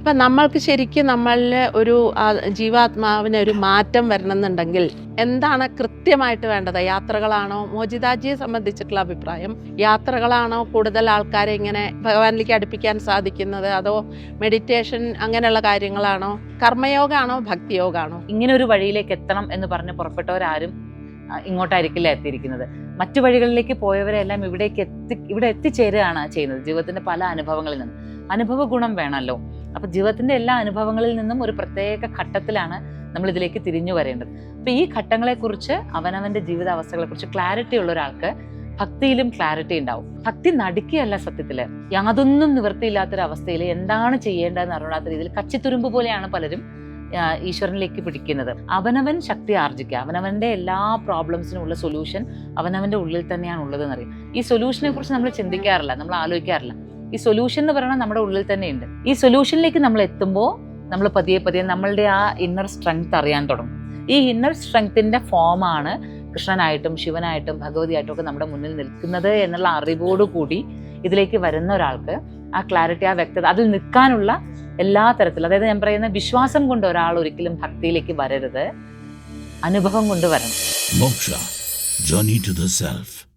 അപ്പം നമ്മൾക്ക് ശരിക്കും നമ്മളിൽ ഒരു ജീവാത്മാവിന് ഒരു മാറ്റം വരണമെന്നുണ്ടെങ്കിൽ എന്താണ് കൃത്യമായിട്ട് വേണ്ടത്? യാത്രകളാണോ? മോജിതാജിയെ സംബന്ധിച്ചിട്ടുള്ള അഭിപ്രായം. യാത്രകളാണോ കൂടുതൽ ആൾക്കാരെ ഇങ്ങനെ ഭഗവാനിലേക്ക് അടുപ്പിക്കാൻ സാധിക്കുന്നത്? അതോ മെഡിറ്റേഷൻ അങ്ങനെയുള്ള കാര്യങ്ങളാണോ? കർമ്മയോഗമാണോ ഭക്തിയോഗമാണോ ഇങ്ങനെ ഒരു വഴിയിലേക്ക് എത്തണം എന്ന് പറഞ്ഞ് പുറപ്പെട്ടവരാരും ഇങ്ങോട്ടായിരിക്കില്ല എത്തിയിരിക്കുന്നത്. മറ്റു വഴികളിലേക്ക് പോയവരെല്ലാം ഇവിടേക്ക് എത്തി ഇവിടെ എത്തിച്ചേരുകയാണ് ചെയ്യുന്നത്. ജീവിതത്തിന്റെ പല അനുഭവങ്ങളിൽ നിന്ന്. അനുഭവ ഗുണം വേണമല്ലോ. അപ്പൊ ജീവിതത്തിന്റെ എല്ലാ അനുഭവങ്ങളിൽ നിന്നും ഒരു പ്രത്യേക ഘട്ടത്തിലാണ് നമ്മൾ ഇതിലേക്ക് തിരിഞ്ഞു വരേണ്ടത്. അപ്പൊ ഈ ഘട്ടങ്ങളെ കുറിച്ച് അവനവന്റെ ജീവിതാവസ്ഥകളെ കുറിച്ച് ക്ലാരിറ്റി ഉള്ള ഒരാൾക്ക് ഭക്തിയിലും ക്ലാരിറ്റി ഉണ്ടാവും. ഭക്തി നടുക്കിയല്ല സത്യത്തിൽ. യാതൊന്നും നിവൃത്തിയില്ലാത്തൊരവസ്ഥയിൽ എന്താണ് ചെയ്യേണ്ടതെന്ന് അറിയാത്ത രീതിയിൽ കച്ചിത്തുരുമ്പ് പോലെയാണ് പലരും ഈശ്വരനിലേക്ക് പിടിക്കുന്നത്. അവനവൻ ശക്തി ആർജിക്കുക. അവനവന്റെ എല്ലാ പ്രോബ്ലംസിനും ഉള്ള സൊല്യൂഷൻ അവനവന്റെ ഉള്ളിൽ തന്നെയാണ് ഉള്ളതെന്ന് അറിയാം ഈ സൊല്യൂഷനെ കുറിച്ച് നമ്മൾ ചിന്തിക്കാറില്ല നമ്മൾ ആലോചിക്കാറില്ല. ഈ സൊല്യൂഷൻ എന്ന് പറയുന്നത് നമ്മുടെ ഉള്ളിൽ തന്നെ ഉണ്ട് ഈ സൊല്യൂഷനിലേക്ക് നമ്മൾ എത്തുമ്പോൾ നമ്മൾ പതിയെ പതിയെ നമ്മളുടെ ആ ഇന്നർ സ്ട്രെങ്ത് അറിയാൻ തുടങ്ങും. ഈ ഇന്നർ സ്ട്രെങ്ത്തിന്റെ ഫോമാണ് കൃഷ്ണനായിട്ടും ശിവനായിട്ടും ഭഗവതിയായിട്ടും ഒക്കെ നമ്മുടെ മുന്നിൽ നിൽക്കുന്നത് എന്നുള്ള അറിവോടുകൂടി ഇതിലേക്ക് വരുന്ന ഒരാൾക്ക് ആ ക്ലാരിറ്റി ആ വ്യക്തത അതിൽ നിൽക്കാനുള്ള എല്ലാ തരത്തിലും അതായത് ഞാൻ പറയുന്ന വിശ്വാസം കൊണ്ട് ഒരാൾ ഒരിക്കലും ഭക്തിയിലേക്ക് വരരുത് അനുഭവം കൊണ്ട് വരണം. Moksha journey to the Self.